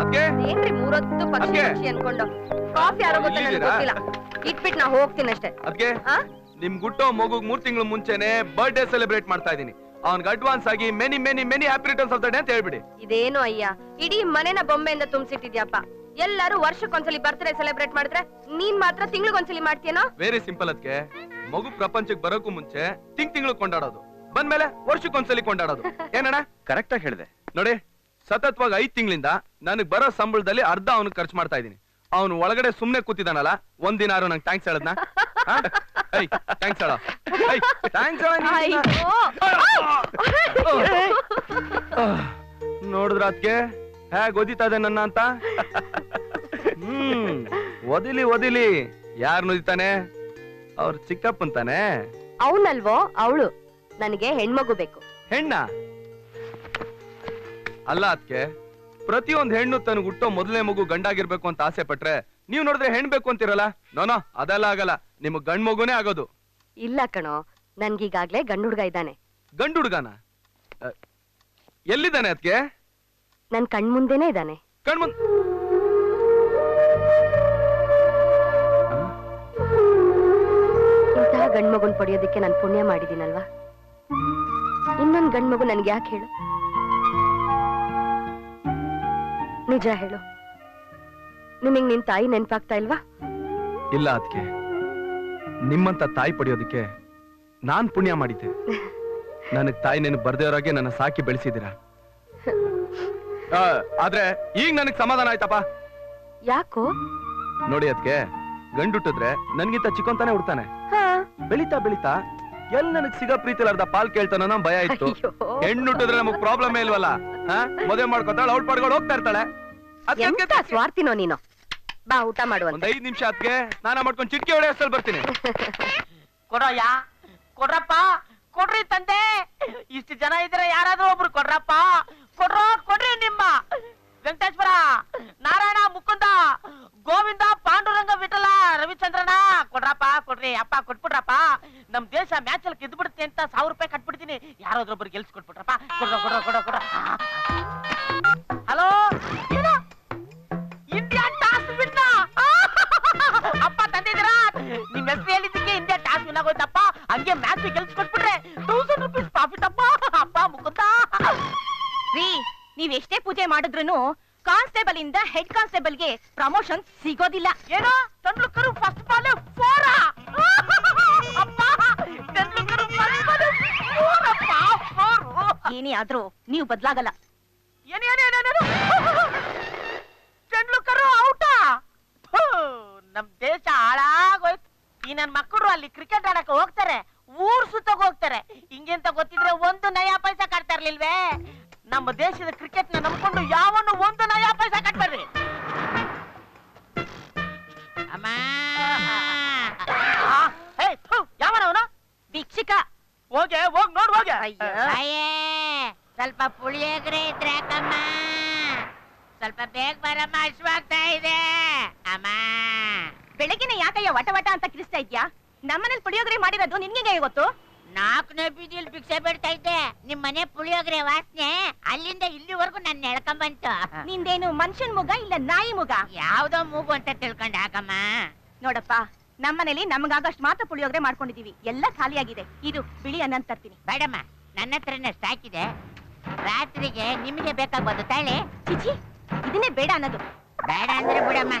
ಅದ್ಕೆ ಏನ್ರಿ ಮೂರೊತ್ತು ಪಕ್ಷಿ ಅದ್ಕೆ? ಪಕ್ಷಿ ಅನ್ಕೊಂಡು? ಕಾಫಿ ಯಾರೋ ಗೊತ್ತ ನನಗೆ ಇಲ್ಲಿದ್ದೀರಾ? ಗೊತ್ತಿಲ್ಲ. ಇಟ್ಬಿಟ್ಟು ನಾ ಹೋಗ್ತೀನಿ ಅಷ್ಟೇ. ಅದ್ಕೆ ಆ? ನಿಮ್ ಗುಟ್ಟೋ ಮಗುಗ್ ಮೂರ್ ತಿಂಗಳು ಮುಂಚೆನೆ ಬರ್ಡೇ ಸೆಲೆಬ್ರೇಟ್ ಮಾಡ್ತಾ ಇದೀನಿ ಅವ್ನ್ಗೆ ಅಡ್ವಾನ್ಸ್ ಆಗಿ many many many happy returns of the day ಅಂತ ಹೇಳ್ಬಿಡಿ. ಇದೇನು ಅಯ್ಯ. ಇಡೀ ಮನೆನ ಬೊಂಬೆಯಿಂದ ತುಂಬಿಸಿಟ್ಟಿದ್ಯಪ್ಪ. ಎಲ್ಲರೂ ವರ್ಷಕ್ಕೊಂದ್ಸಲಿ ಬರ್ತ್ಡೇ ಸೆಲೆಬ್ರೇಟ್ ಮಾಡಿದ್ರೆ ನೀನ್ ಮಾತ್ರ ತಿಂಗ್ಳಿಗೊಂದ್ಸಲಿ ಮಾಡ್ತೀಯನೋ? ವೆರಿ ಸಿಂಪಲ್ ಅದಕ್ಕೆ ಮಗು ಪ್ರಪಂಚಕ್ಕೆ ಬರೋಕು ಮುಂಚೆ ತಿಂಗ್ ತಿಂಗಳು ಕೊಂಡಾಡೋದು. ಬಂದ್ಮೇಲೆ ವರ್ಷಕ್ಕೊಂದ್ಸಲಿ ಕೊಂಡಾಡೋದು. ಏನಣ್ಣ? ಕರೆಕ್ಟ್ ಆಗಿ ಹೇಳಿದೆ. ನೋಡಿ. ಸತತವಾಗಿ ಐದ್ ತಿಂಗಳಿಂದ ನನಗ್ ಬರೋ ಸಂಬಳದಲ್ಲಿ ಅರ್ಧ ಅವನು ಖರ್ಚು ಮಾಡ್ತಾ ಇದೀನಿ ಅವನು ಒಳಗಡೆ ಸುಮ್ನೆ ಕೂತಿದಾನಲ್ಲ ಒಂದಿನಾರು ನಂಗೆ ಥ್ಯಾಂಕ್ಸ್ ಹೇಳದ್ನ? ಥ್ಯಾಂಕ್ಸ್ ಹೇಳ? ಥ್ಯಾಂಕ್ಸ್ ನೋಡಿದ್ರ ಅದಕ್ಕೆ ಹೇಗ್ ಒದಿತಾ ಇದೆ ನನ್ನ ಅಂತ? ಹ್ಮ್ ಒದಿಲಿ ಒದಿಲಿ. ಯಾರ್ ನುದಿತಾನೆ? ಅವ್ರ ಚಿಕ್ಕಪ್ಪಂತಾನೆ ಅವನಲ್ವೋ ಅವಳು. ನನಗೆ ಹೆಣ್ಮಗು ಬೇಕು. ಹೆಣ್ಣ? ಅಲ್ಲ ಅದಕ್ಕೆ ಪ್ರತಿಯೊಂದ್ ಹೆಣ್ಣು ತನಗೆ ಹುಟ್ಟೋ ಮೊದಲನೇ ಮಗು ಗಂಡಾಗಿರ್ಬೇಕು ಅಂತ ಆಸೆ ಪಟ್ರೆ ನೀವ್ ನೋಡಿದ್ರೆ ಹೆಣ್ ಬೇಕು ಅಂತಿರಲ್ಲ? ನೋನೋ ಅದೆಲ್ಲ ಆಗಲ್ಲ. ನಿಮ್ ಗಂಡ್ ಮಗುನೇ ಆಗೋದು. ಇಲ್ಲ ಕಣೋ ನನ್ಗೀಗಾಗ್ಲೇ ಗಂಡು ಹುಡ್ಗ ಇದ್ದಾನೆ. ಗಂಡು ಹುಡ್ಗನ? ಎಲ್ಲಿದ್ದಾನೆ ಅದಕ್ಕೆ ನನ್ ಕಣ್ಮುಂದೆನೇ ಇದ್ದಾನೆ. ಕಣ್ಮುಂದ್ ಇಂತಹ ಗಂಡ್ಮಗುನ್ ಪಡೆಯೋದಕ್ಕೆ ನಾನು ಪುಣ್ಯ ಮಾಡಿದ್ದೀನಲ್ವಾ ಇನ್ನೊಂದ್ ಗಂಡ್ಮಗು ನನ್ಗೆ ಯಾಕೆ ಹೇಳು? ನಿಜ ಹೇಳು. ನಿಮಗ್ ನಿನ್ ತಾಯಿ ನೆನ್ಪಾಗ್ತಾ ಇಲ್ವಾ? ಇಲ್ಲ ಅದಕ್ಕೆ ನಿಮ್ಮಂತ ತಾಯಿ ಪಡೆಯೋದಕ್ಕೆ ನಾನ್ ಪುಣ್ಯ ಮಾಡಿದ್ದೆ. ನನಗ್ ತಾಯಿ ನೆನಪು ಬರ್ದೇವ್ರಾಗೆ ನನ್ನ ಸಾಕಿ ಬೆಳೆಸಿದ್ದೀರಾ? ಆ, ಆದ್ರೆ ಈಗ ನನಗ್ ಸಮಾಧಾನ ಆಯ್ತಪ್ಪ. ಯಾಕೋ? ನೋಡಿ ಅದಕ್ಕೆ ಗಂಡುಟ್ಟಿದ್ರೆ ನನ್ಗಿಂತ ಚಿಕ್ಕಂತಾನೆ ಹುಡ್ತಾನೆ. ಬೆಳಿತಾ ಬೆಳಿತಾ ಎಲ್ ನನಗ್ ಸಿಗೋ ಪ್ರೀತಿಲಾರ್ದ ಪಾಲ್ ಕೇಳ್ತಾನ ಭಯ ಇತ್ತು ಹೆಣ್ಣು ಹುಟ್ಟಿದ್ರೆ ನಮಗ್ ಪ್ರಾಬ್ಲಮ್ ಇಲ್ವಲ್ಲ? ಮದುವೆ ಮಾಡ್ಕೊತಾಳ ಅವ್ಳ ಪಾಡ್ಗಳು ಹೋಗ್ತಾ ಇರ್ತಾಳೆ. ಎಂತ ಸ್ವಾರ್ಥಿನೋ ನೀನು? ಬಾ ಊಟ ಒಂದ್ ಮಾಡುವಂತ ಐದ್ ನಿಮಿಷ ಅದಕ್ಕೆ ಸ್ನಾನ ಮಾಡ್ಕೊಂಡು ಚಿಟ್ಕಿ ಒಳ್ಳೆ ಅಷ್ಟಲ್ಲಿ ಬರ್ತೀನಿ. ಕೊಡೋಯ್ಯ? ಕೊಡ್ರಪ್ಪ? ಕೊಡ್ರಿ ತಂದೆ. ಇಷ್ಟು ಜನ ಇದ್ರೆ ಯಾರಾದ್ರೂ ಒಬ್ರು ಕೊಡ್ರಪ್ಪ. ಇಂದ ಹೆಡ್ ಕಾನ್ಸ್ಟೇಬಲ್ಗೆ ಪ್ರಮೋಷನ್ ಸಿಗೋದಿಲ್ಲ. ಏನೋ? ತೆಂಡ್ಲುಕರು ಫಸ್ಟ್ ಬಾಲ್ ಫೋರ ಅಪ್ಪ ತೆಂಡ್ಲುಕರು ಏನೇ ಆದ್ರೂ ನೀವು ಬದ್ಲಾಗಲ್ಲ. ಏನೇನೇನೇನೇನು ತೆಂಡ್ಲುಕರು ಔಟ ನಮ್ ದೇಶ ಹಾಳಾಗೋಯ್ತು. ಈ ನನ್ ಮಕ್ಕಳು ಅಲ್ಲಿ ಕ್ರಿಕೆಟ್ ಆಡಕ್ಕೆ ಹೋಗ್ತಾರೆ. ಊರ್ ಸುತ್ತಕ್ ಹೋಗ್ತಾರೆ. ಹಿಂಗೆಂತ ಗೊತ್ತಿದ್ರೆ ಒಂದು ನಯಾ ಪೈಸಾ ಕಟ್ತಾ ಇರ್ಲಿಲ್ವೇ? ನಮ್ಮ ದೇಶದ ಕ್ರಿಕೆಟ್ನ ನಂಬ್ಕೊಂಡು ಯಾವನು ಒಂದು ನಯಾ ಪೈಸಾ ಕಟ್ಬೇಡ್ರಿ. ಯಾವನವನು ಭಿಕ್ಷಿಕ ಹೋಗೆ ಹೋಗ್ ನೋಡ್ ಹೋಗೆ. ಅಯ್ಯೋ ಸ್ವಲ್ಪ ಪುಳಿಯೋಗರೆ ಇದ್ರೆ ಯಾಕಮ್ಮ ಸ್ವಲ್ಪ ಬೇಗ ಬರಮ್ಮ ಅಶ್ವಾಗ್ತಾ ಇದೆ. ಅಮ್ಮ. ಬೆಳಗ್ಗೆನೆ ಯಾಕಯ್ಯ ವಟ ವಟ ಅಂತ ಕಿರಿಸ್ತಾ ಇದ್ಯಾ ನಮ್ಮನೇಲಿ ಪುಳಿಯೋಗರೆ ಮಾಡಿರೋದು ನಿನ್ಗೆ ಗೊತ್ತು? ನಾಲ್ಕನೇ ಬೀದಿಯಲ್ಲಿ ಭಿಕ್ಷೆ ಬೇಡ್ತಾ ಇದ್ದೆ. ನಿಮ್ ಮನೆ ಪುಳಿಯೋಗ್ರೆ ವಾಸನೆ ಅಲ್ಲಿಂದ ಇಲ್ಲಿವರೆಗೂ ನನ್ನ ಎಳ್ಕೊಂಬಂತು ನಿಂದೇನು ಮನುಷ್ಯನ್ ಮುಗ ಇಲ್ಲ ನಾಯಿ ಮುಗ? ಯಾವ್ದೋ ಮೂಗು ಅಂತ ತಿಳ್ಕೊಂಡೆ ಹಾಕಮ್ಮ ನೋಡಪ್ಪ ನಮ್ಮನೇಲಿ ನಮಗಾಗಷ್ಟು ಮಾತ್ರ ಪುಳಿಯೋಗ್ರೆ ಮಾಡ್ಕೊಂಡಿದೀವಿ. ಎಲ್ಲ ಖಾಲಿಯಾಗಿದೆ. ಇದು ಬಿಳಿ ಅನ್ನ ತರ್ತೀನಿ. ಬೇಡಮ್ಮ ನನ್ನ ಹತ್ರನೇ ಸಾಕಿದೆ. ರಾತ್ರಿಗೆ ನಿಮಗೆ ಬೇಕಾಗ್ಬೋದು ತಾಳೆ. ಚಿಚಿ ಇದನ್ನೇ ಬೇಡ ಅನ್ನೋದು. ಬೇಡ ಅಂದ್ರೆ ಬಿಡಮ್ಮ.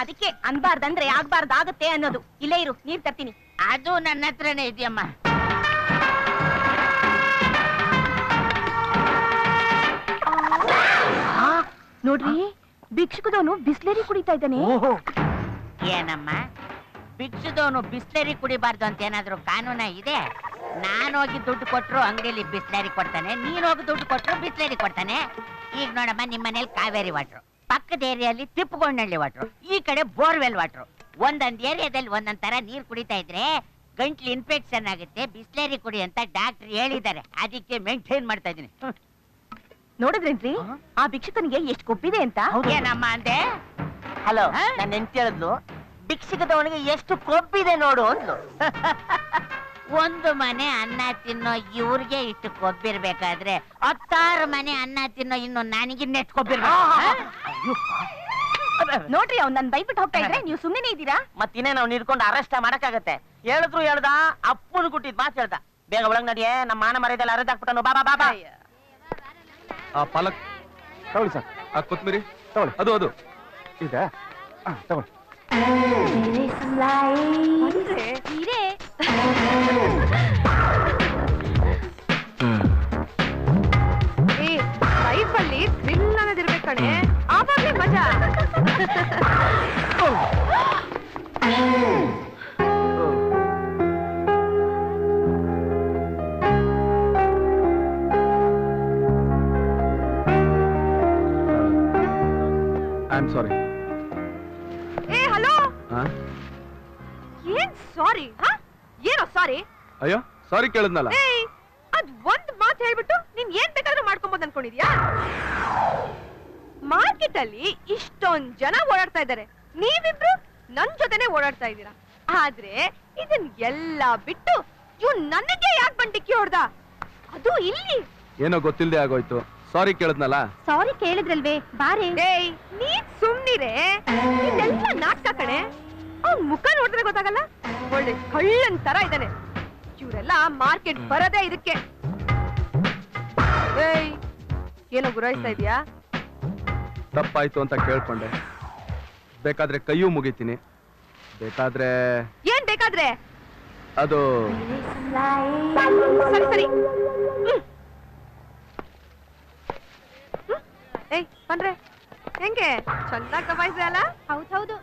ಅದಕ್ಕೆ ಅನ್ಬಾರ್ದಂದ್ರೆ ಆಗ್ಬಾರ್ದಾಗತ್ತೆ ಅನ್ನೋದು. ಇಲ್ಲೇ ಇರು ನೀರ್ ತರ್ತೀನಿ. ಅದು ನನ್ನ ಹತ್ರನೇ ಇದೆಯಮ್ಮ. ನೋಡ್ರಿ ಭಿಕ್ಷುಕದವನು ಬಿಸ್ಲೇರಿ ಕುಡಿತಾ ಇದ್ದಾನೆ. ಏನಮ್ಮ? ಭಿಕ್ಷುದವನು ಬಿಸ್ಲೇರಿ ಕುಡಿಬಾರ್ದು ಅಂತ ಏನಾದ್ರು ಕಾನೂನ ಇದೆ? ನಾನು ಹೋಗಿ ದುಡ್ಡು ಕೊಟ್ರು ಅಂಗಡಿಯಲ್ಲಿ ಬಿಸ್ಲೇರಿ ಕೊಡ್ತಾನೆ ನೀನು ಹೋಗಿ ದುಡ್ಡು ಕೊಟ್ರು ಬಿಸ್ಲೇರಿ ಕೊಡ್ತಾನೆ. ಈಗ ನೋಡಮ್ಮ ನಿಮ್ಮ ಮನೇಲಿ ಕಾವೇರಿ ವಾಟ್ರು. ಪಕ್ಕದ ಏರಿಯಲ್ಲಿ ತಿಪ್ಪುಗೊಂಡಳ್ಳಿ ವಾಟ್ರು ಈ ಕಡೆ ಬೋರ್ವೆಲ್ ವಾಟ್ರು ಒಂದೊಂದ್ ಏರಿಯಾದಲ್ಲಿ ಒಂದೊಂದ್ ತರ ನೀರ್ ಕುಡಿತಾ ಇದ್ರೆ ಗಂಟ್ಲು ಇನ್ಫೆಕ್ಷನ್ ಆಗುತ್ತೆ ಬಿಸ್ಲೇರಿ ಕುಡಿ ಅಂತ ಡಾಕ್ಟರ್ ಹೇಳಿದ್ದಾರೆ. ಅದಕ್ಕೆ ಮೇಂಟೈನ್ ಮಾಡ್ತಾ ಇದೀನಿ ನೋಡಿದ್ರಿ ಆ ಭಿಕ್ಷಕನಿಗೆ ಎಷ್ಟು ಕೊಬ್ಬಿದೆ ಅಂತ? ಏನಮ್ಮ ಅಂದೆ? ಹಲೋ ಹಾ? ನನ್ನ ಹೆಂಡತಿ ಹೇಳಿದ್ಲು ಭಿಕ್ಷಿಕದವನಿಗೆ ಎಷ್ಟು ಕೊಬ್ಬಿದೆ ನೋಡು ಅಂದ್ಲು. ಒಂದು ಮನೆ ಅನ್ನ ತಿನ್ನೋ ಇವ್ರಿಗೆ ಇಷ್ಟು ಕೊಬ್ಬಿರ್ಬೇಕಾದ್ರೆ ಹತ್ತಾರು ಮನೆ ಅನ್ನ ತಿನ್ನೋ ಇನ್ನು ನನಗೆ ನೆಟ್ ಕೊಬ್ಬಿರ್ಬೇಕು? ನೋಡ್ರಿ ಅವ್ನ್ ನನ್ ಬೈಬಿಟ್ಟು ಹೋಗ್ತಾ ಇದ್ರೆ ನೀವು ಸುಮ್ಮನೆ ಇದ್ದೀರಾ? ಮತ್ತಿನ್ನೇ ನಾವು ನಿಡ್ಕೊಂಡು ಅರೆಸ್ಟ್ ಮಾಡಕ್ಕಾಗತ್ತೆ. ಹೇಳಿದ್ರು ಹೇಳ್ದ ಅಪ್ಪನ ಕುಟ್ಟಿದ್ ಮಾತು ಹೇಳ್ದ. ಬೇಗ ಒಳಗ್ ನಡಿಯೇ ನಮ್ಮ ಮಾನ ಮರ್ಯಾದೆಲ್ಲ ಅರೆದ್ ಹಾಕ್ಬಿಟ್ಟನು. ಬಾಬಾ ಬಾ ಬಾ ಆ ಪಾಲಕ್ ತಗೊಳ್ಳಿ ಸರ್. ಆ ಕೊತ್ಮಿರಿ ತಗೊಳ್ಳಿ. ಅದು ಅದು. ಇದೆ ಹಾ ತಗೊಳ್ಳಿ. ಹೀರೆ ಐ ಆಮ್ ಸಾರಿ ಏ ಹಲೋ? ಏನ್ ಸಾರಿ ಹಾ? ಏನೋ ಸಾರಿ ಅಯ್ಯೋ ಸಾರಿ ಕೇಳಿದ್ನಲ್ಲ. ಏಯ್ ಅದ್ ಒಂದ್ ಮಾತ್ ಹೇಳ್ಬಿಟ್ಟು ನೀನ್ ಏನ್ ಬೇಕಾದ್ರೂ ಮಾಡ್ಕೊಬೋದು ಅನ್ಕೊಂಡಿದ್ಯಾ? ಮಾರ್ಕೆಟ್ ಅಲ್ಲಿ ಇಷ್ಟೊಂದ್ ಜನ ಓಡಾಡ್ತಾ ಇದ್ದಾರೆ. ನೀವಿಬ್ರು ನನ್ ಜೊತೆನೆ ಓಡಾಡ್ತಾ ಇದ್ದೀರಾ? ಆದ್ರೆ ಇದನ್ ಎಲ್ಲ ಬಿಟ್ಟು ಇವ್ ನನಗೆ ಯಾಕೆ ಬಂಡಿಕ್ಕಿ ಹೊಡ್ದ? ಅದು ಇಲ್ಲಿ. ಏನೋ ಗೊತ್ತಿಲ್ಲದೆ ಆಗೋಯ್ತು. ಸಾರಿ ಕೇಳಿದ್ನಲ್ಲ? ಸಾರಿ ಕೇಳಿದ್ರಲ್ವೇ ಬಾರೆ. ಏಯ್ ನೀನ್ ಸುಮ್ನಿರೆ. ಇದೆಲ್ಲ ನಾಟಕ ಕಣೆ. ಅವ್ನ್ ಮುಖ ನೋಡಿದ್ರೆ ಗೊತ್ತಾಗಲ್ಲ? ಒಳ್ಳೆ ಕಳ್ಳನ್ ತರ ಇದ್ದಾನೆ. ಇವರೆಲ್ಲ ಮಾರ್ಕೆಟ್ ಬರದೇ ಇದಕ್ಕೆ. ಏಯ್ ಏನೋ ಗುರಾಯಿಸ್ತಾ ಇದೀಯಾ? ತಪ್ಪಾಯ್ತು ಅಂತ ಕೇಳ್ಕೊಂಡೆ. ಬೇಕಾದ್ರೆ ಕೈಯೂ ಮುಗಿತೀನಿ. ಬೇಕಾದ್ರೆ ಏನ್ ಬೇಕಾದ್ರೆ? ಅದು ಸರಿ ಸರಿ. ಹ್ಮ್. ಹ್ಮ್. ಏಯ್ ಬನ್ರೆ ಹೆಂಗೆ? ಚಂದ ದಬಾಯಿಸ್ದೆ ಅಲ್ಲ? ಹೌದೌದು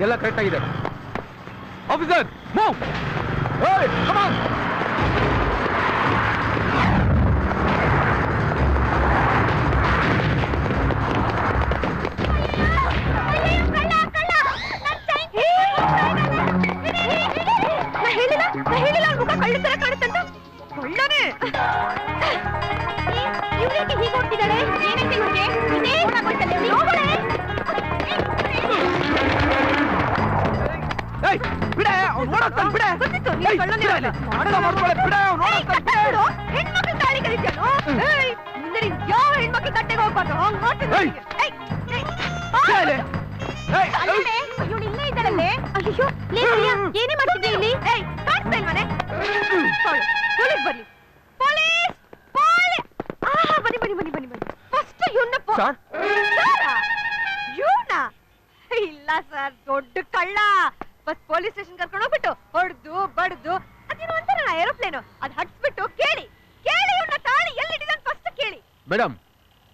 ಎಲ್ಲ ಕರೆಕ್ಟ್ ಆಗಿದೆ. ಆಫೀಸರ್ ಮೂವ್ ಏಯ್ ಅಯ್ಯೋ ಲೇ ಪ್ರಿಯಾ, ಏನೇ ಮಾಡ್ತಿದ್ಯಾ ಇಲ್ಲಿ? ಏಯ್, ಕಾಣಿಸ್ತಾ ಇಲ್ವನೇ? ಹೊರಡು. ಪೊಲೀಸ್ ಬರ್ಲಿ. Police police. ಆ ಬನ್ನಿ ಬನ್ನಿ ಬನ್ನಿ ಬನ್ನಿ ಬನ್ನಿ. ಫಸ್ಟ್ ಇವನ್ನ ಸರ್? ಇವನ? ಇಲ್ಲ ಸರ್ ದೊಡ್ಡ ಕಳ್ಳ. ಫಸ್ಟ್ ಪೊಲೀಸ್ ಸ್ಟೇಷನ್ ಕರ್ಕೊಂಡು ಹೋಗ್ಬಿಟ್ಟು ಹೊಡೆದು ಬಡ್ದು ಅದೇನೋ ಅಂತಾರ ಏರೋಪ್ಲೇನು ಅದ್ ಹಟ್ಸ್ಬಿಟ್ಟು ಕೇಳಿ. ಕೇಳಿ ಇವನ್ನ ತಾಳಿ ಎಲ್ಲಿಟ್ಟಿದ್ದಾನೆ ಫಸ್ಟ್ ಕೇಳಿ. ಮೇಡಮ್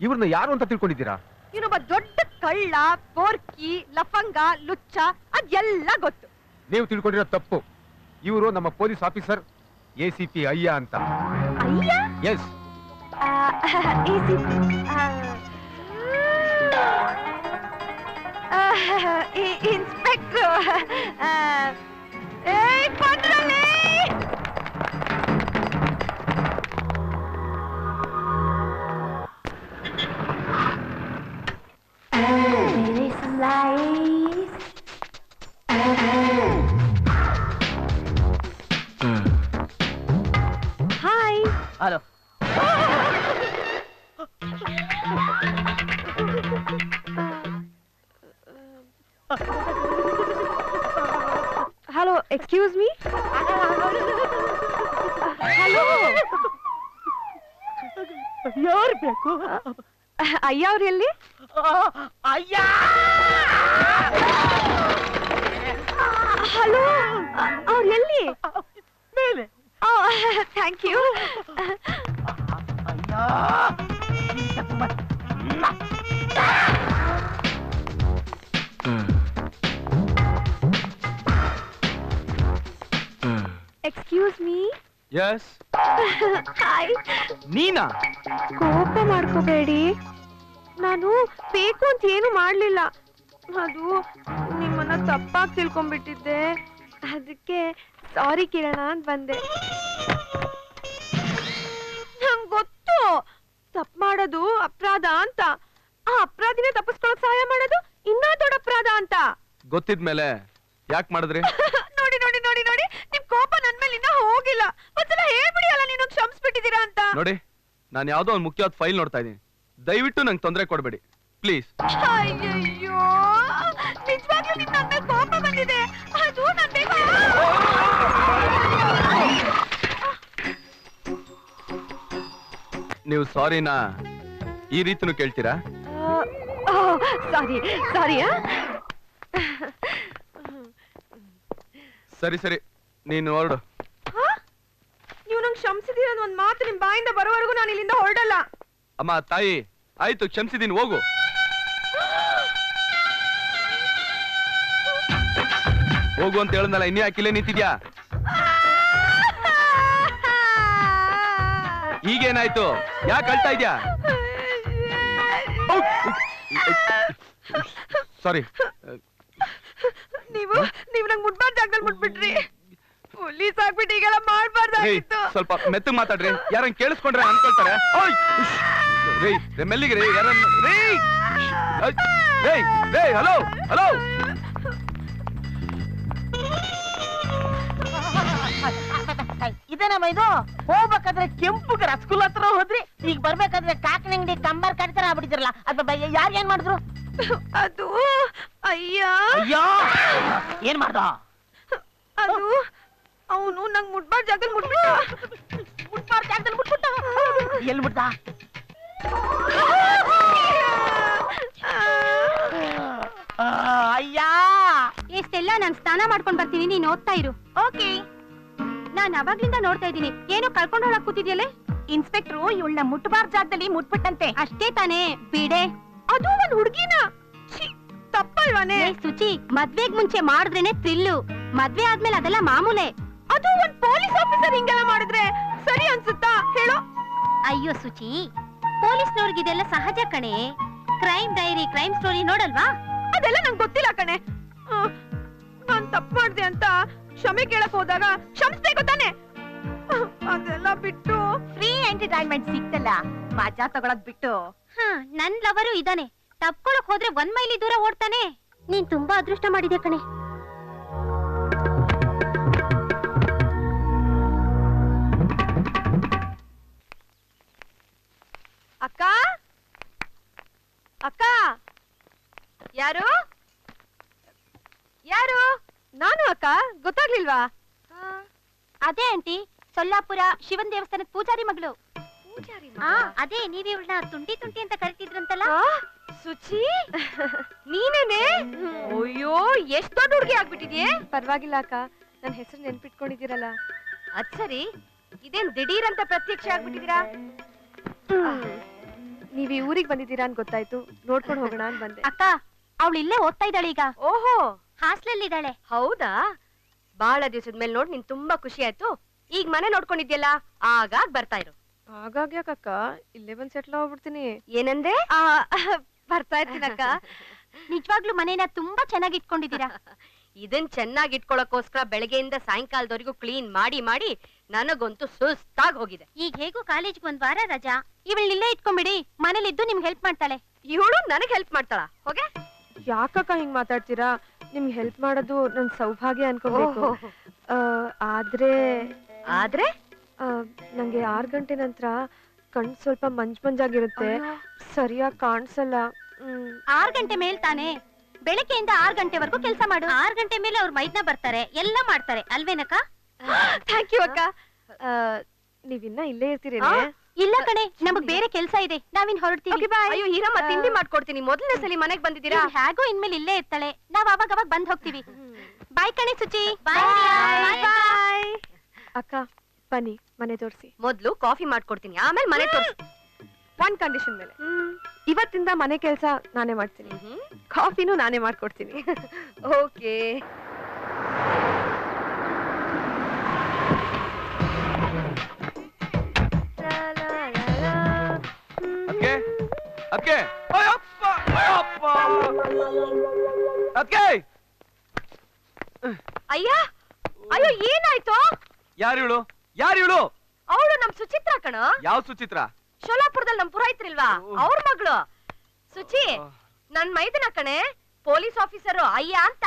ಇವ್ರನ್ನ ಯಾರು ಅಂತ ತಿಳ್ಕೊಂಡಿದ್ದೀರಾ? ಇವನೊಬ್ಬ ದೊಡ್ಡ ಕಳ್ಳ ಪೋರ್ಕಿ ಲಫಂಗ ಲುಚ್ಚ ಅದೆಲ್ಲ ಗೊತ್ತು. ನೀವು ತಿಳ್ಕೊಂಡಿರೋ ತಪ್ಪು. ಇವರು ನಮ್ಮ police officer A C P ಅಯ್ಯ ಅಂತ. ಅಯ್ಯ? ಎಸ್ ಆ, easy. ಆ, ಆ, ಇ- ಇನ್ಸ್ಪೆಕ್ಟ್ರು ಆ, ಏಯ್ ಬಂದ್ರಲ್ಲಿ hello hello excuse me hello ಯಾರು ಬೇಕು? ಅಯ್ಯ ಅವ್ರು ಎಲ್ಲಿ ಅಯ್ಯ! ಹಲೋ ಅವ್ರು ಎಲ್ಲಿ ಥ್ಯಾಂಕ್ ಯು ಅಯ್ಯ ಎಕ್ಸ್ಕ್ಯೂಸ್ ಮೀ ಎಸ್ ಹಾಯ್ ನೀನಾ? ಕೋಪ ಮಾಡ್ಕೋಬೇಡಿ. ನಾನು ಬೇಕು ಅಂತ ಏನು ಮಾಡ್ಲಿಲ್ಲ. ಅದು ನಿಮ್ಮನ್ನ ತಪ್ಪಾಗಿ ತಿಳ್ಕೊಂಡ್ಬಿಟ್ಟಿದ್ದೆ. ಅದಕ್ಕೆ ಸಾರಿ ಕಿರಣ ಅಂತ ಬಂದೆ. ನಂಗ್ ಗೊತ್ತು. ತಪ್ಪು ಮಾಡೋದು ಅಪರಾಧ ಅಂತ. ಆ ಅಪರಾಧಿನೇ ತಪ್ಪಿಸ್ಕೊಳಕ್ ಸಹಾಯ ಮಾಡೋದು ಇನ್ನ ದೊಡ್ಡ ಅಪರಾಧ ಅಂತ. ಗೊತ್ತಿದ್ಮೇಲೆ ಯಾಕೆ ಮಾಡಿದ್ರಿ? ನೋಡಿ ನೋಡಿ ನೋಡಿ ನೋಡಿ. ನಿಮ್ ಕೋಪ ನನ್ ಮೇಲೆ ಇನ್ನ ಹೋಗಿಲ್ಲ. ಒಂದ್ಸಲ ಹೇಳ್ಬಿಡಿ ಅಲ್ಲ ನೀನು ಕ್ಷಮಿಸ್ಬಿಟ್ಟಿದ್ದೀರಾ ಅಂತ. ನೋಡಿ ನಾನು ಯಾವ್ದೋ ಒಂದು ಮುಖ್ಯವಾದ ಫೈಲ್ ನೋಡ್ತಾ ಇದ್ದೀನಿ. ದಯವಿಟ್ಟು ನಂಗೆ ತೊಂದರೆ ಕೊಡಬೇಡಿ. ಪ್ಲೀಸ್. ಅಯ್ಯಯ್ಯೋ. ಕೋಪ ಬಂದಿದೆ. ಅದು ನೀವು ಸಾರಿನ? ಈ ರೀತಿನೂ ಕೇಳ್ತೀರಾ? ಸಾರಿ ಸಾರಿ ಸರಿ ಸರಿ. ನೀನು ಹೊರಡು. ನೀವು ನಂಗೆ ಕ್ಷಮಿಸಿದೀರ ಒಂದ್ ಮಾತು ನಿಮ್ ಬಾಯಿಂದ ಬರೋವರೆಗೂ ನಾನು ಇಲ್ಲಿಂದ ಹೊರಡಲ್ಲ. ಅಮ್ಮ ತಾಯಿ ಆಯ್ತು ಕ್ಷಮಿಸಿದೀನಿ ಹೋಗು. ಹೋಗು ಅಂತ ಹೇಳಂದಲ್ಲ ಇನ್ನೇ ಯಾಕಿಲ್ಲೇ ನಿಂತಿದ್ಯಾ? ಈಗೇನಾಯ್ತು? ಯಾಕೆ ಅಳ್ತಾ ಇದ್ಯಾ? ಸಾರಿ. ನೀವು ನೀವು ನಂಗೆ ಮುಟ್ಬಾರ್ದು ಜಾಗದಲ್ಲಿ ಮುಟ್ಬಿಟ್ರಿ. ಪೊಲೀಸ್ ಆಗ್ಬಿಟ್ಟು ಈಗೆಲ್ಲ ಮಾಡ್ಬಾರ್ದಾಗಿತ್ತು ಸ್ವಲ್ಪ ಮೆತ್ತಗ್ ಮಾತಾಡ್ರಿ. ಯಾರನ್ನ ಕೇಳಿಸ್ಕೊಂಡ್ರೆ ಅನ್ಕೊಳ್ತಾರೆ! ರೀ ಮೆಲ್ಲಿಗೆ ರೀ ಯಾರನ್ನ ರೀ ಹಲೋ ರೀ ಹಲೋ. ಹಲೋ ಇದೇನಮ್ಮ ಇದು. ಹೋಗ್ಬೇಕಾದ್ರೆ ಕೆಂಪುಗೆ ರಸಗುಲ್ಲ ಹತ್ರ ಹೋದ್ರಿ ಈಗ ಬರ್ಬೇಕಾದ್ರೆ ಕಾಕನಂಗಡಿ ಕಂಬಾರ್ ಕಡಿತರ ಆಗ್ಬಿಟ್ಟಿದ್ರಲ್ಲ ಬಯ್ಯ ಯಾರು ಏನ್ ಮಾಡಿದ್ರು? ಅದು ಅಯ್ಯ. ಅಯ್ಯೋ! ಏನ್ ಮಾಡ್ದ? ಅದು ಅವನು ನಂಗ್ ಮುಟ್ಬಾರ್ ಜಾಗದಲ್ಲಿ ಮುಟ್ಬಿಟ್ಟ. ಮುಟ್ಬಾರ್ ಜಾಗದಲ್ಲಿ ಮುಟ್ಬಿಟ್ಟ. ಎಲ್ಲಿ ಮುಟ್ದ? ಆ, ಅಯ್ಯ! ಎಷ್ಟೆಲ್ಲ ನಾನು ಸ್ನಾನ ಮಾಡ್ಕೊಂಡ್ ಬರ್ತೀನಿ ನೀನ್ ಓದ್ತಾ ಇರು. ಓಕೆ. ನಾನ್ ಅವಾಗ್ಲಿಂದ ನೋಡ್ತಾ ಇದ್ದೀನಿ. ಏನೋ ಕಳ್ಕೊಂಡ್ ಹೋಗಕ್ ಕೂತಿದ್ಯಲ್ಲ? ಇನ್ಸ್ಪೆಕ್ಟ್ರು ಇವಳನ್ನ ಮುಟ್ಬಾರ್ ಜಾಗದಲ್ಲಿ ಮುಟ್ಬಿಟ್ಟಂತೆ. ಅಷ್ಟೇ ತಾನೇ. ಬಿಡೆ. ಅದು ಒಂದ್ ಹುಡ್ಗಿನ? ತಪ್ಪಲ್ವಾನೆ? ಸುಚಿ ಮದ್ವೆಗ್ ಮುಂಚೆ ಮಾಡಿದ್ರೇನೆ ಥ್ರಿಲ್ಲು. ಮದ್ವೆ ಆದ್ಮೇಲೆ ಅದೆಲ್ಲ ಮಾಮೂಲೆ. ಅದು ಒಂದ್ ಪೊಲೀಸ್ ಆಫೀಸರ್ ಹಿಂಗೆಲ್ಲ ಮಾಡಿದ್ರೆ ಸರಿ ಅನ್ಸುತ್ತಾ? ಹೇಳು. ಅಯ್ಯೋ ಸುಚಿ. ಪೊಲೀಸ್ನವ್ರಿಗೆ ಇದೆಲ್ಲ ಸಹಜ ಕಣೆ. ಕ್ರೈಮ್ ಡೈರಿ ಕ್ರೈಮ್ ಸ್ಟೋರಿ ನೋಡಲ್ವಾ? ಅದೆಲ್ಲ ನಂಗೆ ಗೊತ್ತಿಲ್ಲ ಕಣೆ. ನಾನ್ ತಪ್ಪು ಮಾಡ್ದೆ ಅಂತ ಕ್ಷಮೆ ಕೇಳಕ್ ಹೋದಾಗ ಕ್ಷಮಿಸ್ಬೇಕು ತಾನೆ ಅದೆಲ್ಲ ಬಿಟ್ಟು. ಫ್ರೀ ಎಂಟರ್ಟೈನ್ಮೆಂಟ್ ಸಿಕ್ತಲ್ಲ. ಮಜಾ ತಗೊಳಕ್ ಬಿಟ್ಟು. ಹಾ ನನ್ ಲವರು ಇದಾನೆ. ತಪ್ಕೊಳಕ್ ಹೋದ್ರೆ ಒಂದ್ ಮೈಲಿ ದೂರ ಓಡ್ತಾನೆ. ನೀನ್ ತುಂಬಾ ಅದೃಷ್ಟ ಮಾಡಿದೆ ಕಣೆ. ಅಕ್ಕ? ಅಕ್ಕ? ಯಾರು? ಯಾರು? ನಾನು ಅಕ್ಕ ಗೊತ್ತಾಗ್ಲಿಲ್ವಾ? ಅದೇ ಆಂಟಿ ಸೊಲ್ಲಾಪುರ ಶಿವನ್ ದೇವಸ್ಥಾನದ ಪೂಜಾರಿ ಮಗಳು. ಆ ಅದೇ ನೀವ್ ಇವಳನ್ನ ತುಂಟಿ ತುಂಟಿ ಅಂತ ಕರಿತಿದ್ರಂತಲ್ಲ? ಆ, ಸುಚಿ ನೀನೇನೆ? ಅಯ್ಯೋ ಎಷ್ಟ್ ದೊಡ್ಡ ಹುಡುಗಿ ಆಗ್ಬಿಟ್ಟಿದ್ಯೆ? ಪರವಾಗಿಲ್ಲ ಅಕ್ಕ ನನ್ನ ಹೆಸರು ನೆನ್ಪಿಟ್ಕೊಂಡಿದ್ದೀರಲ್ಲ. ಅದ್ ಸರಿ. ಇದೇನ್ ದಿಢೀರ್ ಅಂತ ಪ್ರತ್ಯಕ್ಷ ಆಗ್ಬಿಟ್ಟಿದೀರಾ ನೀವ್ ಈ ಊರಿಗೆ ಬಂದಿದ್ದೀರಾ ಅಂತ ಗೊತ್ತಾಯ್ತು. ನೋಡ್ಕೊಂಡು ಹೋಗೋಣ ಅಂತ ಬಂದೆ. ಅಕ್ಕ ಅವಳು ಇಲ್ಲೇ ಓದ್ತಾ ಇದ್ದಾಳೆ ಈಗ. ಓಹೋ ಹಾಸ್ಟೆಲ್ ಇದ್ದಾಳೆ ಹೌದಾ? ಬಹಳ ದಿವಸದ ಮೇಲೆ ನೋಡಿ ನಿನ್ ತುಂಬಾ ಖುಷಿ ಆಯ್ತು. ಈಗ ಮನೆ ನೋಡ್ಕೊಂಡಿದ್ಯಲ್ಲ ಆಗಾಗ್ ಬರ್ತಾ ಇರು. ಆಗಾಗ ಯಾಕಕ್ಕ? ಇಲ್ಲೇ ಬಂದ್ ಸೆಟ್ಲ್ ಆಗ್ಬಿಡ್ತೀನಿ. ಏನಂದೆ? ಬರ್ತಾ ಇರ್ತೀನಕ್ಕ ನಿಜವಾಗ್ಲೂ ಮನೇನ ತುಂಬಾ ಚೆನ್ನಾಗಿ ಇಟ್ಕೊಂಡಿದ್ದೀರಾ? ಇದನ್ ಚೆನ್ನಾಗಿ ಇಟ್ಕೊಳಕೋಸ್ಕರ ಬೆಳಗ್ಗೆಯಿಂದ ಸಾಯಂಕಾಲದವರೆಗೂ ಕ್ಲೀನ್ ಮಾಡಿ ಮಾಡಿ ನನಗಂತೂ ಸುಸ್ತಾಗ್ ಹೋಗಿದೆ. ಈಗ ಹೇಗೂ ಕಾಲೇಜ್ಗೆ ಒಂದ್ ವಾರ ರಜಾ. ಇವಳಿಲ್ಲೇ ಇಲ್ಲೇ ಇಟ್ಕೊಂಬಿಡಿ ಮನೇಲಿದ್ದು ನಿಮ್ಗೆ ಹೆಲ್ಪ್ ಮಾಡ್ತಾಳೆ. ಇವಳು ನನಗ್ ಹೆಲ್ಪ್ ಮಾಡ್ತಾಳ? ಹೋಗೆ. ಯಾಕಕ್ಕ ಹಿಂಗ್ ಮಾತಾಡ್ತೀರಾ? ನಿಮ್ಗೆ ಹೆಲ್ಪ್ ಮಾಡೋದು ನನ್ ಸೌಭಾಗ್ಯ ಅನ್ಕೋಬೇಕು. ಆ, ಆದ್ರೆ ಆದ್ರೆ? ಆ, ನಂಗೆ ಆರ್ ಗಂಟೆ ನಂತರ ಕಣ್ ಸ್ವಲ್ಪ ಮಂಜ್ ಮಂಜಾಗಿರುತ್ತೆ ಸರಿಯಾಗಿ ಕಾಣಿಸಲ್ಲ. ಹ್ಮ್. ಆರ್ ಗಂಟೆ ಮೇಲ್ ತಾನೆ? ಬೆಳಿಗ್ಗೆಯಿಂದ ಆರ್ ಗಂಟೆವರೆಗೂ ಕೆಲಸ ಮಾಡು. ಆರ್ ಗಂಟೆ ಮೇಲೆ ಅವ್ರ ಮೈದ್ನ ಬರ್ತಾರೆ ಎಲ್ಲ ಮಾಡ್ತಾರೆ. ಅಲ್ವೇನಕ್ಕ? ಥ್ಯಾಂಕ್ ಯು ಅಕ್ಕ. ಆ, ನೀವಿನ್ನ ಇಲ್ಲೇ ಇರ್ತೀರಿ ಆ? ಇಲ್ಲ ಕಣೆ ನಮಗ್ ಬೇರೆ ಕೆಲಸ ಇದೆ. ನಾವಿನ್ ಹೊರಡ್ತೀವಿ. ಅಯ್ಯೋ ಈರಮ್ಮ ತಿಂಡಿ ಮಾಡ್ಕೊಡ್ತೀನಿ. ಮೊದಲನೇ ಸಲ ಮನೆಗ್ ಬಂದಿದ್ದೀರಾ? ಹೇಗೋ ಇನ್ಮೇಲೆ ಇಲ್ಲೇ ಇರ್ತಾಳೆ. ನಾವ್ ಅವಾಗ ಅವಾಗ ಬಂದ್ ಹೋಗ್ತೀವಿ. ಬಾಯ್ ಕಣೆ ಸುಚಿ. ಬಾಯ್ ಬಾಯ್ ಅಕ್ಕ ಬನ್ನಿ ಮನೆ ತೋರಿಸಿ. ಮೊದ್ಲು ಕಾಫಿ ಮಾಡ್ಕೊಡ್ತೀನಿ. ಆಮೇಲೆ ಮನೆ ತೋರಿಸಿ. ಒನ್ ಕಂಡೀಷನ್ ಮೇಲೆ. ಇವತ್ತಿಂದ ಮನೆ ಕೆಲಸ ನಾನೇ ಮಾಡ್ತೀನಿ. ಕಾಫಿನೂ ನಾನೇ ಮಾಡ್ಕೊಡ್ತೀನಿ. ಓಕೆ ಅಯ್ಯಪ್ಪ ಅದ್ಕೆ ಅಯ್ಯ ಅಯ್ಯೋ ಏನಾಯ್ತು? ಯಾರು ಇವಳು? ಯಾರು ಇವಳು? ಅವಳು ನಮ್ ಸುಚಿತ್ರ ಕಣ. ಯಾವ ಸುಚಿತ್ರ? ಶೋಲಾಪುರದಲ್ಲಿ ನಮ್ ಪುರೋಹಿತ್ರಿಲ್ವಾ? ಅವ್ರ ಮಗಳು. ಸುಚಿ ನನ್ ಮೈದನ ಕಣೆ ಪೊಲೀಸ್ ಆಫೀಸರ್ ಅಯ್ಯ ಅಂತ.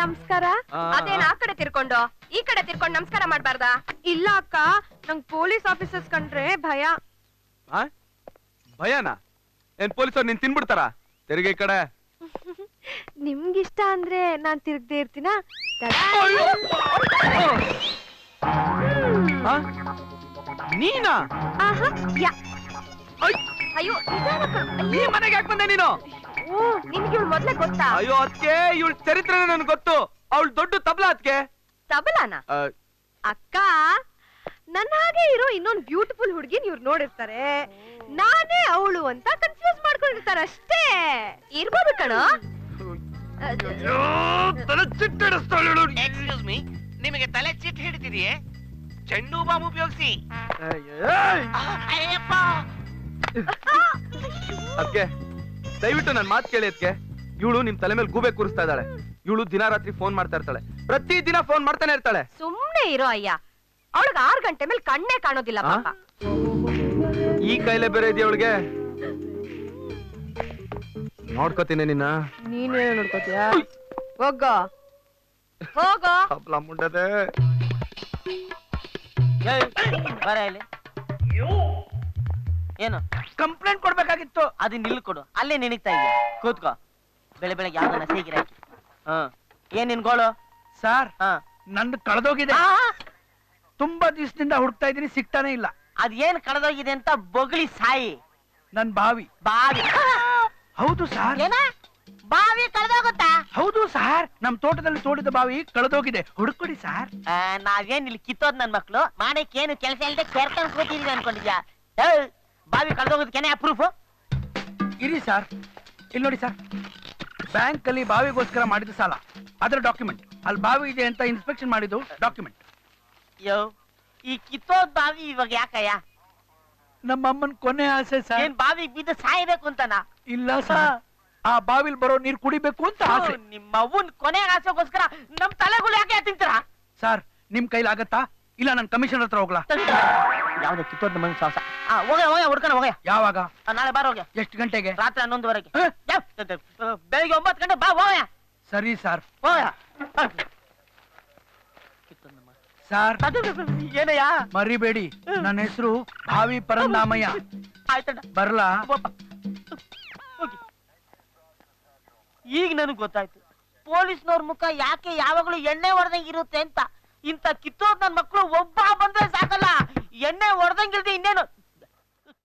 ನಮಸ್ಕಾರ. ಅದೇನ ಆ ಕಡೆ ತಿರ್ಕೊಂಡು? ಈ ಕಡೆ ತಿರ್ಕೊಂಡು ನಮಸ್ಕಾರ ಮಾಡ್ಬಾರ್ದಾ? ಇಲ್ಲ ಅಕ್ಕ ನಂಗ್ ಪೊಲೀಸ್ ಆಫೀಸರ್ಸ್ ಕಂಡ್ರೆ ಭಯ? ಭಯನಾ? ಏನ್ ಪೊಲೀಸರು ನಿನ್ ತಿನ್ಬಿಡ್ತಾರ? ತೆರಿಗೆ ಈ ಕಡೆ. ನಿಮ್ಗಿಷ್ಟ ಅಂದ್ರೆ ನಾನ್ ತಿರ್ಗದೆ ಇರ್ತೀನ? ಆ? ನೀನಾ? ಆಹಾ ಯಾ. ಅಯ್ಯ್, ಅಯ್ಯೋ ನಿಧಾನ ಕಣೋ. ಈ ಮನೆಗೆ ಯಾಕೆ ಬಂದೆ ನೀನು? ಓ ನಿನ್ಗೆ ಇವಳು ಮೊದ್ಲೇ ಗೊತ್ತಾ? ಅಯ್ಯೋ ಅದಕ್ಕೆ ಇವಳ ಚರಿತ್ರೆ ನನ್ಗೆ ಗೊತ್ತು. ಅವಳು ದೊಡ್ಡ ತಬಲ ಅದಕ್ಕೆ ತಬಲಾನ? ಅಕ್ಕ ನನ್ನ ಹಾಗೆ ಇರೋ ಇನ್ನೊಂದ್ ಬ್ಯೂಟಿಫುಲ್ ಹುಡುಗಿನ ಇವ್ರು ನೋಡಿರ್ತಾರೆ. ನಾನೇ ಅವಳು ಅಂತ ಕನ್ಫ್ಯೂಸ್ ಮಾಡ್ಕೊಂಡಿರ್ತಾರೆ ಅಷ್ಟೇ ಇರ್ಬೋದು ಕಣ. ಎಕ್ಸ್ಕ್ಯೂಸ್ ಮೀ ನಿಮಗೆ ತಲೆ ಚಿಟ್ ಹಿಡಿತಿದೆಯೇ? ಚೆಂಡು ಬಾಂಬ್ ಉಪಯೋಗಿಸಿ. ಅಯ್ಯಪ್ಪ. ಅದಕ್ಕೆ ದಯವಿಟ್ಟು ನನ್ ಮಾತು ಕೇಳಿ ಅದಕ್ಕೆ ಇವಳು ನಿಮ್ ತಲೆ ಮೇಲೆ ಗೂಬೆ ಕೂರಿಸ್ತಾ ಇದ್ದಾಳೆ. ಇವಳು ದಿನ ರಾತ್ರಿ ಫೋನ್ ಮಾಡ್ತಾ ಇರ್ತಾಳೆ. ಪ್ರತಿ ದಿನ ಫೋನ್ ಮಾಡ್ತಾನೆ ಇರ್ತಾಳೆ. ಸುಮ್ನೆ ಇರೋ ಅಯ್ಯ. ಅವಳಿಗೆ ಆರು ಗಂಟೆ ಮೇಲೆ ಕಣ್ಣೇ ಕಾಣೋದಿಲ್ಲ? ಈ ಕಾಯಿಲೆ ಬೇರೆ ಇದೆಯಾ ಅವಳಿಗೆ? ನೋಡ್ಕೋತೀನಿ ನಿನ್ನ. ನೀನೇ ನೋಡ್ಕೋತೀಯ? ಹೋಗೋ. ಹೋಗೋ. ಹಬ್ಲ ಮುಂಡದೆ. ಬರ ಇಲ್ಲಿ. ಏನು? ಕಂಪ್ಲೇಂಟ್ ಕೊಡ್ಬೇಕಾಗಿತ್ತು. ಅದ್ ನಿಲ್ಕೊಡು ಅಲ್ಲೇ ನಿನಗ್ತಾ ಇದೆಯಾ? ಕೂತ್ಕೋ. ಬೆಳೆ ಬೆಳಗ್ಗೆ ಯಾವ್ದನ್ನ ಸೇಗಿರಾಕಿ ಹಾ ಏನ್ ನಿನ್ ಗೋಳು? ಸರ್ ಹಾ. ನಂದು ಕಳೆದೋಗಿದೆ. ಆ, ತುಂಬಾ ದಿವಸದಿಂದ ಹುಡುಕ್ತಾ ಇದೀನಿ ಸಿಗ್ತಾನೆ ಇಲ್ಲ. ಅದ್ ಏನ್ ಕಳೆದೋಗಿದೆ ಅಂತ ಬೊಗಳಿ ಸಾಯಿ. ನನ್ ಬಾವಿ. ಬಾವಿ. ಹೌದು ಸರ್. ಏನ? ಬಾವಿ ಕಳೆದೋಗುತ್ತಾ? ಹೌದು ಸರ್. ನಮ್ ತೋಟದಲ್ಲಿ ತೋಡಿದ ಬಾವಿ ಕಳೆದೋಗಿದೆ. ಹುಡುಕೊಡಿ ಸರ್. ಆ, ನಾವೇನ್ ಇಲ್ಲಿ ಕಿತ್ತೋದ್ ನನ್ ಮಕ್ಳು? ಮಾಡಕ್ ಏನು ಕೆಲಸ ಇಲ್ಲದೆ ಕೇರ್ಕೊಂಡ್ ಕೂತಿದೀವಿ ಅನ್ಕೊಂಡಿದ್ಯಾ ಬಾವಿ ಕಳೆದೋಗೋದಕ್ಕೇನೆ ಅಪ್ರೂಫ್ ಇರಿ ಸರ್. ಇಲ್ಲಿ ನೋಡಿ ಸರ್. ಬ್ಯಾಂಕ್ ಅಲ್ಲಿ ಬಾವಿಗೋಸ್ಕರ ಮಾಡಿದ ಸಾಲ. ಅದರ ಡಾಕ್ಯುಮೆಂಟ್ ಅಲ್ಲಿ ಬಾವಿ ಇದೆ ಅಂತ ಇನ್ಸ್ಪೆಕ್ಷನ್ ಮಾಡಿದ್ದು ಡಾಕ್ಯುಮೆಂಟ್ ಯೋ ಈ ಕಿತ್ತೋದ್ ಬಾವಿ ಇವಾಗ ಯಾಕಯ್ಯ? ನಮ್ಮ ಅಮ್ಮನ್ ಕೊನೆ ಆಸೆ ಸರ್. ಏನ್ ಬಾವಿ ಬಿದ್ದು ಸಾಯ್ಬೇಕು ಅಂತನಾ? ಇಲ್ಲ ಸರ್. ಆ ಬಾವಿಲ್ ಬರೋ ನೀರ್ ಕುಡಿಬೇಕು ಅಂತ ಆಸೆ. ನಿಮ್ಮ ಅವ್ವನ್ ಕೊನೆ ಆಸೆಗೋಸ್ಕರ ನಮ್ ತಲೆಗಳು ಯಾಕೆ ತಿಂತೀರ? ಸರ್ ನಿಮ್ ಕೈಲಿ ಆಗತ್ತಾ? ಇಲ್ಲ ನನ್ ಕಮಿಷನರ್ ಹತ್ರ ಹೋಗ್ಲಾ? ಯಾವ್ದು ಕಿತ್ತೋದ್ ಮನ್ ಸಾಹಸ ಆ ಹೋಗ್ಯಾ ಹೋಗ್ಯಾ ಹುಡ್ಕೊಂಡು ಹೋಗ ಯಾವಾಗ? ನಾಳೆ ಬಾರ ಹೋಗ ಎಷ್ಟು ಗಂಟೆಗೆ? ರಾತ್ರಿ ಹನ್ನೊಂದುವರೆಗೆ. ಹ? ಬೆಳಿಗ್ಗೆ ಒಂಬತ್ತು ಗಂಟೆ ಬಾ ಹೋಗ ಸರಿ ಸರ್. ಹೋಗ ಸರ್. ಏನಯ್ಯ? ಮರಿಬೇಡಿ. ನನ್ನ ಹೆಸರು ಭಾವಿ ಪರಂದಾಮಯ್ಯ. ಆಯ್ತಣ್ಣ. ಬರ್ಲಾ. ಈಗ ನನಗೆ ಗೊತ್ತಾಯ್ತು. ಪೊಲೀಸ್ನವ್ರ ಮುಖ ಯಾಕೆ ಯಾವಾಗ್ಲೂ ಎಣ್ಣೆ ಹೊಡೆದಂಗ್ ಇರುತ್ತೆ ಅಂತ. ಇಂತ ಕಿತ್ತೋದ್ ನನ್ ಮಕ್ಳು ಒಬ್ಬ ಬಂದ್ರೆ ಸಾಕಲ್ಲ. ಎಣ್ಣೆ ಹೊಡೆದಂಗಿಲ್ದೆ ಇನ್ನೇನು